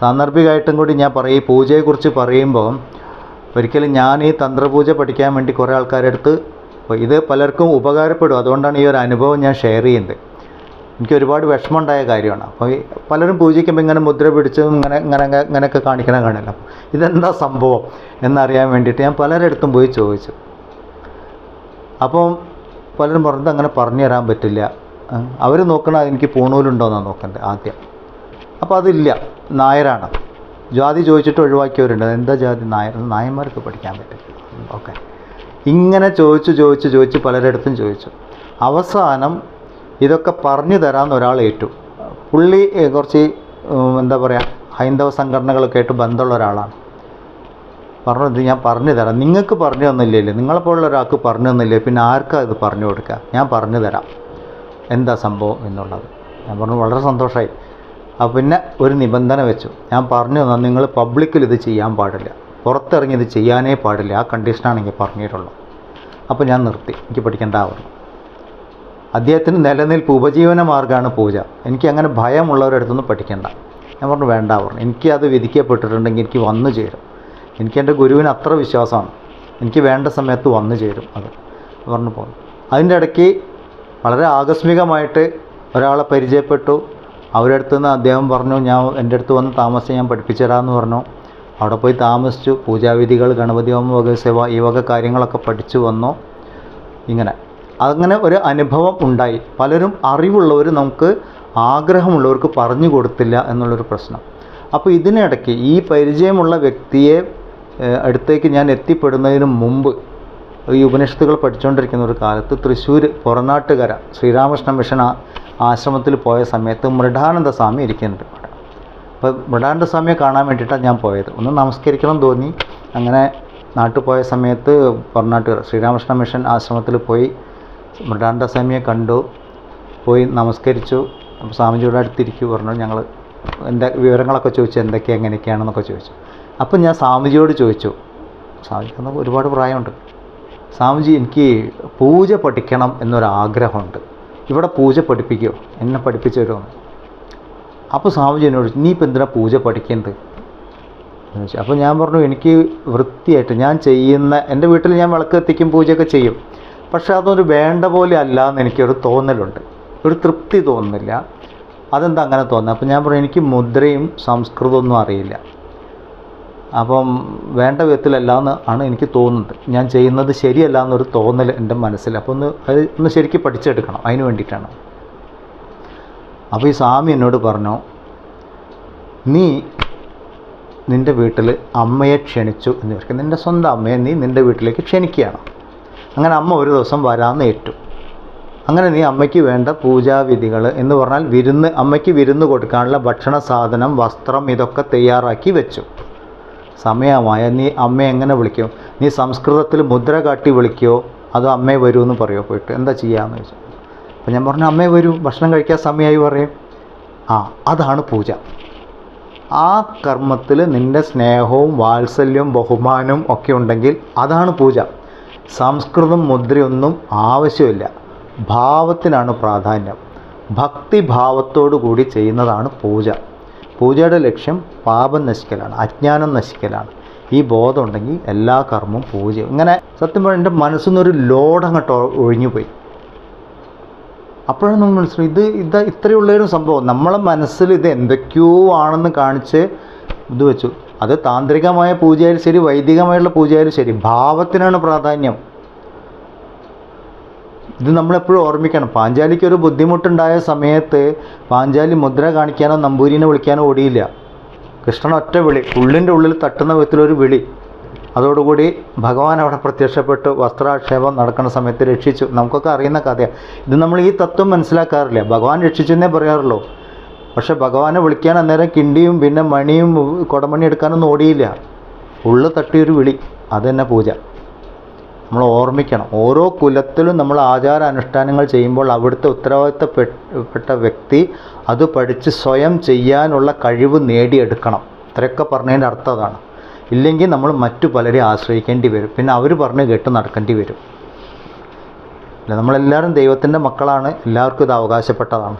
സാന്ദർഭികമായിട്ടും കൂടി ഞാൻ പറയും പൂജയെക്കുറിച്ച് പറയുമ്പോൾ ഒരിക്കലും ഞാൻ ഈ തന്ത്രപൂജ പഠിക്കാൻ വേണ്ടി കുറേ ആൾക്കാരുടെ അടുത്ത് ഇത് പലർക്കും ഉപകാരപ്പെടും. അതുകൊണ്ടാണ് ഈ ഒരു അനുഭവം ഞാൻ ഷെയർ ചെയ്യുന്നത്. എനിക്ക് ഒരുപാട് വിഷമമുണ്ടായ കാര്യമാണ്. അപ്പോൾ ഈ പലരും പൂജിക്കുമ്പോൾ ഇങ്ങനെ മുദ്ര പിടിച്ച് ഇങ്ങനെ ഇങ്ങനെ ഇങ്ങനെയൊക്കെ കാണിക്കണ കാണില്ല ഇതെന്താ സംഭവം എന്നറിയാൻ വേണ്ടിയിട്ട് ഞാൻ പലരിടത്തും പോയി ചോദിച്ചു. അപ്പം പലരും പറഞ്ഞത് അങ്ങനെ പറഞ്ഞു തരാൻ പറ്റില്ല. അവർ നോക്കണ എനിക്ക് പൂണൂലുണ്ടോയെന്നാണ് നോക്കേണ്ടത് ആദ്യം. അപ്പോൾ അതില്ല. നായരാണ്. ജാതി ചോദിച്ചിട്ട് ഒഴിവാക്കിയവരുണ്ട്. എന്താ ജാതി? നായർ നായന്മാർക്ക് പഠിക്കാൻ പറ്റില്ല. ഓക്കെ. ഇങ്ങനെ ചോദിച്ചു ചോദിച്ചു ചോദിച്ച് പലരിടത്തും ചോദിച്ചു. അവസാനം ഇതൊക്കെ പറഞ്ഞു തരാമെന്ന് ഒരാൾ ഏറ്റു. പുള്ളി കുറച്ച് എന്താ പറയുക ഹൈന്ദവ സംഘടനകളൊക്കെ ആയിട്ട് ബന്ധമുള്ള ഒരാളാണ്. പറഞ്ഞു ഞാൻ പറഞ്ഞു തരാം. നിങ്ങൾക്ക് പറഞ്ഞു തന്നില്ലല്ലോ നിങ്ങളെപ്പോലുള്ള ഒരാൾക്ക് പറഞ്ഞു തന്നില്ലേ പിന്നെ ആർക്കാ ഇത് പറഞ്ഞു കൊടുക്കുക ഞാൻ പറഞ്ഞു തരാം. എന്താ സംഭവം എന്നുള്ളത്. ഞാൻ പറഞ്ഞു വളരെ സന്തോഷമായി അപ്പോൾ പിന്നെ ഒരു നിബന്ധന വെച്ചു. ഞാൻ പറഞ്ഞു തന്നാൽ നിങ്ങൾ പബ്ലിക്കിൽ ഇത് ചെയ്യാൻ പാടില്ല. പുറത്തിറങ്ങി ഇത് ചെയ്യാനേ പാടില്ല. ആ കണ്ടീഷനാണ് എനിക്ക് പറഞ്ഞിട്ടുള്ളത്. അപ്പോൾ ഞാൻ നിർത്തി. എനിക്ക് പഠിക്കേണ്ട പറഞ്ഞു അദ്ദേഹത്തിന് നിലനിൽപ്പ് ഉപജീവന മാർഗമാണ് പൂജ. എനിക്ക് അങ്ങനെ ഭയമുള്ളവരുടെ അടുത്തൊന്നും പഠിക്കേണ്ട. ഞാൻ പറഞ്ഞു വേണ്ട പറഞ്ഞു. എനിക്ക് അത് വിധിക്കപ്പെട്ടിട്ടുണ്ടെങ്കിൽ എനിക്ക് വന്നു ചേരും. എനിക്ക് എന്റെ ഗുരുവിന് അത്ര വിശ്വാസമാണ്. എനിക്ക് വേണ്ട സമയത്ത് വന്നു ചേരും അത്. പറഞ്ഞു പോകും അതിന്റെ ഇടയ്ക്ക് വളരെ ആകസ്മികമായിട്ട് ഒരാളെ പരിചയപ്പെട്ടു. അവരുടെ അടുത്ത് നിന്ന് അദ്ദേഹം പറഞ്ഞു ഞാൻ എന്റെ അടുത്ത് വന്ന് താമസിച്ച് ഞാൻ പഠിപ്പിച്ചു തരാമെന്ന് പറഞ്ഞു. അവിടെ പോയി താമസിച്ചു. പൂജാവിധികൾ ഗണപതി ഹോമ വക സേവ ഈ വക കാര്യങ്ങളൊക്കെ പഠിച്ചു വന്നു. ഇങ്ങനെ. അങ്ങനെ ഒരു അനുഭവം ഉണ്ടായി. പലരും അറിവുള്ളവർ നമുക്ക് ആഗ്രഹമുള്ളവർക്ക് പറഞ്ഞു കൊടുത്തില്ല എന്നുള്ളൊരു പ്രശ്നം. അപ്പോൾ ഇതിനിടയ്ക്ക് ഈ പരിചയമുള്ള വ്യക്തിയെ അടുത്തേക്ക് ഞാൻ എത്തിപ്പെടുന്നതിന് മുമ്പ് ഈ ഉപനിഷത്തുകൾ പഠിച്ചുകൊണ്ടിരിക്കുന്ന ഒരു കാലത്ത് തൃശ്ശൂർ പുറനാട്ടുകര ശ്രീരാമകൃഷ്ണ മിഷൻ ആശ്രമത്തിൽ പോയ സമയത്ത് മൃഡാനന്ദ സ്വാമി ഇരിക്കുന്നുണ്ട് അപ്പോൾ മൃഡാനന്ദ സ്വാമിയെ കാണാൻ വേണ്ടിയിട്ടാണ് ഞാൻ പോയത്. ഒന്ന് നമസ്കരിക്കണം തോന്നി അങ്ങനെ നാട്ടിൽ പോയ സമയത്ത് പുറനാട്ടുകര ശ്രീരാമകൃഷ്ണ മിഷൻ ആശ്രമത്തിൽ പോയി മൃഡാനന്ദ സ്വാമിയെ കണ്ടു പോയി നമസ്കരിച്ചു. അപ്പോൾ സ്വാമിജിയുടെ അടുത്തിരിക്കു പറഞ്ഞു ഞങ്ങൾ എന്റെ വിവരങ്ങളൊക്കെ ചോദിച്ചു എന്തൊക്കെ എങ്ങനെയൊക്കെയാണെന്നൊക്കെ ചോദിച്ചു. അപ്പം ഞാൻ സ്വാമിജിയോട് ചോദിച്ചു സ്വാമിജിക്ക് ഒരുപാട് പ്രായമുണ്ട്. സ്വാമിജി എനിക്ക് പൂജ പഠിക്കണം എന്നൊരാഗ്രഹമുണ്ട്. ഇവിടെ പൂജ പഠിപ്പിക്കുമോ എന്നെ പഠിപ്പിച്ചു തരുമോ? അപ്പോൾ സ്വാമിജി എന്നോട് നീ ഇപ്പം എന്തിനാ പൂജ പഠിക്കുന്നത് അപ്പോൾ ഞാൻ പറഞ്ഞു എനിക്ക് വൃത്തിയായിട്ട് ഞാൻ ചെയ്യുന്ന എന്റെ വീട്ടിൽ ഞാൻ വിളക്ക് എത്തിക്കും പൂജയൊക്കെ ചെയ്യും. പക്ഷേ അതൊരു വേണ്ട പോലെ അല്ല എന്ന് എനിക്കൊരു തോന്നലുണ്ട്. ഒരു തൃപ്തി തോന്നുന്നില്ല. അതെന്താ അങ്ങനെ തോന്നുന്നത്? അപ്പം ഞാൻ പറഞ്ഞു എനിക്ക് മുദ്രയും സംസ്കൃതമൊന്നും അറിയില്ല. അപ്പം വേണ്ട വിധത്തിലല്ല എന്ന് ആണ് എനിക്ക് തോന്നുന്നത്. ഞാൻ ചെയ്യുന്നത് ശരിയല്ല എന്നൊരു തോന്നൽ എന്റെ മനസ്സിൽ. അപ്പോൾ ഒന്ന് അത് ഒന്ന് ശരിക്കും പഠിച്ചെടുക്കണം. അതിന് വേണ്ടിയിട്ടാണ്. അപ്പോൾ ഈ സ്വാമി എന്നോട് പറഞ്ഞു നീ നിന്റെ വീട്ടിൽ അമ്മയെ ക്ഷണിച്ചു എന്ന് വിചാരിക്കുക നിന്റെ സ്വന്തം അമ്മയെ നീ നിന്റെ വീട്ടിലേക്ക് ക്ഷണിക്കുകയാണ്? അങ്ങനെ അമ്മ ഒരു ദിവസം വരാമെന്ന് ഏറ്റു. അങ്ങനെ നീ അമ്മയ്ക്ക് വേണ്ട പൂജാവിധികൾ എന്ന് പറഞ്ഞാൽ വിരുന്ന് അമ്മയ്ക്ക് വിരുന്ന് കൊടുക്കാനുള്ള ഭക്ഷണ സാധനം വസ്ത്രം ഇതൊക്കെ തയ്യാറാക്കി വെച്ചു. സമയമായ നീ അമ്മയെ എങ്ങനെ വിളിക്കും? നീ സംസ്കൃതത്തിൽ മുദ്ര കാട്ടി വിളിക്കുമോ അതോ അമ്മയെ വരൂ എന്ന് പറയുമോ പോയിട്ട്? എന്താ ചെയ്യാമെന്ന് ചോദിച്ചു. അപ്പം ഞാൻ പറഞ്ഞു അമ്മയെ വരൂ ഭക്ഷണം കഴിക്കാൻ സമയമായി പറയും. ആ അതാണ് പൂജ. ആ കർമ്മത്തിൽ നിന്റെ സ്നേഹവും വാത്സല്യവും ബഹുമാനവും ഒക്കെ ഉണ്ടെങ്കിൽ അതാണ് പൂജ. സംസ്കൃതം മുദ്രയൊന്നും ആവശ്യമില്ല. ഭാവത്തിനാണ് പ്രാധാന്യം. ഭക്തിഭാവത്തോടു കൂടി ചെയ്യുന്നതാണ് പൂജ. പൂജയുടെ ലക്ഷ്യം പാപം നശിക്കലാണ് അജ്ഞാനം നശിക്കലാണ്. ഈ ബോധം ഉണ്ടെങ്കിൽ എല്ലാ കർമ്മവും പൂജ ഇങ്ങനെ സത്യം പറഞ്ഞാൽ എന്റെ മനസ്സിൽ നിന്നൊരു ഒഴിഞ്ഞുപോയി. അപ്പോഴാണ് നമ്മൾ മനസ്സിലായി ഇത് ഇത് ഇത്രയുള്ളൊരു സംഭവം. നമ്മളെ മനസ്സിൽ ഇത് എന്തൊക്കെയോ ആണെന്ന് കാണിച്ച് ഇത് വെച്ചു. അത് താന്ത്രികമായ പൂജയായാലും ശരി വൈദികമായുള്ള പൂജയായാലും ശരി ഭാവത്തിനാണ് പ്രാധാന്യം. ഇത് നമ്മളെപ്പോഴും ഓർമ്മിക്കണം. പാഞ്ചാലിക്ക് ഒരു ബുദ്ധിമുട്ടുണ്ടായ സമയത്ത് പാഞ്ചാലി മുദ്ര കാണിക്കാനോ നമ്പൂരിനെ വിളിക്കാനോ ഓടിയില്ല. കൃഷ്ണൻ ഒറ്റ വിളി ഉള്ളിന്റെ ഉള്ളിൽ തട്ടുന്ന വിധത്തിലൊരു വിളി. അതോടുകൂടി ഭഗവാൻ അവിടെ പ്രത്യക്ഷപ്പെട്ട് വസ്ത്രാക്ഷേപം നടക്കുന്ന സമയത്ത് രക്ഷിച്ചു. നമുക്കൊക്കെ അറിയുന്ന കഥയാണ്. ഇത് നമ്മൾ ഈ തത്വം മനസ്സിലാക്കാറില്ല. ഭഗവാൻ രക്ഷിച്ചെന്നേ പറയാറുള്ളൂ. പക്ഷെ ഭഗവാനെ വിളിക്കാൻ അന്നേരം കിണ്ടിയും പിന്നെ മണിയും കുടമണി എടുക്കാനൊന്നും ഓടിയില്ല. ഉള്ളു തട്ടിയൊരു വിളി. അത് തന്നെ പൂജ. നമ്മൾ ഓർമ്മിക്കണം. ഓരോ കുലത്തിലും നമ്മൾ ആചാര അനുഷ്ഠാനങ്ങൾ ചെയ്യുമ്പോൾ അവിടുത്തെ ഉത്തരവാദിത്തപ്പെട്ട വ്യക്തി അത് പഠിച്ച് സ്വയം ചെയ്യാനുള്ള കഴിവ് നേടിയെടുക്കണം. ഇത്രയൊക്കെ പറഞ്ഞതിന്റെ അർത്ഥം അതാണ്. ഇല്ലെങ്കിൽ നമ്മൾ മറ്റു പലരെ ആശ്രയിക്കേണ്ടി വരും. പിന്നെ അവർ പറഞ്ഞ് കേട്ട് നടക്കേണ്ടി വരും. അല്ല? നമ്മളെല്ലാവരും ദൈവത്തിന്റെ മക്കളാണ്. എല്ലാവർക്കും ഇത് അവകാശപ്പെട്ടതാണ്.